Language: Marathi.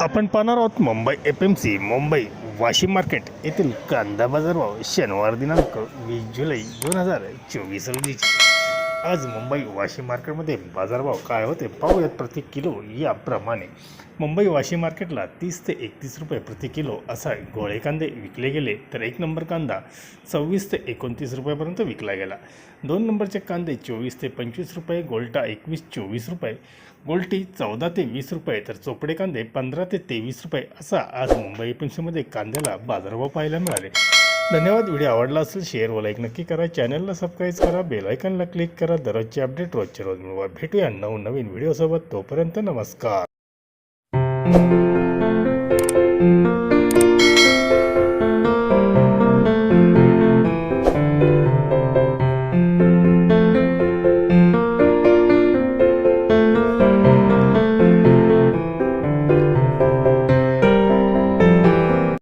आपण पाहणार आहोत Mumbai F M C Mumbai Washim market येथील कांदा बाजार भाव शनिवार दिनांक वीस जुलै दोन हजार चोवीस रोजीचे आज मुंबई वाशी मार्केटमध्ये बाजारभाव काय होते पाहूयात प्रति किलो याप्रमाणे. मुंबई वाशी मार्केटला तीस ते एकतीस रुपये प्रति किलो असा गोळे कांदे विकले गेले तर एक नंबर कांदा सव्वीस ते एकोणतीस रुपयापर्यंत विकला गेला. दोन नंबरचे कांदे चोवीस ते पंचवीस रुपये गोल्टा एकवीस चोवीस रुपये गोल्टी चौदा ते वीस रुपये तर चोपडे कांदे पंधरा ते तेवीस रुपये असा आज मुंबई पेन्शनमध्ये कांद्याला बाजारभाव पाहायला मिळाले. धन्यवाद व्हिडिओ आवडला असेल शेअर व लाईक नक्की करा. चॅनलला सबस्क्राईब करा बेलायकनला क्लिक करा. दररोजचे अपडेट रोजचे रोज मिळवा. भेटूया नवनवीन व्हिडिओसोबत तोपर्यंत नमस्कार.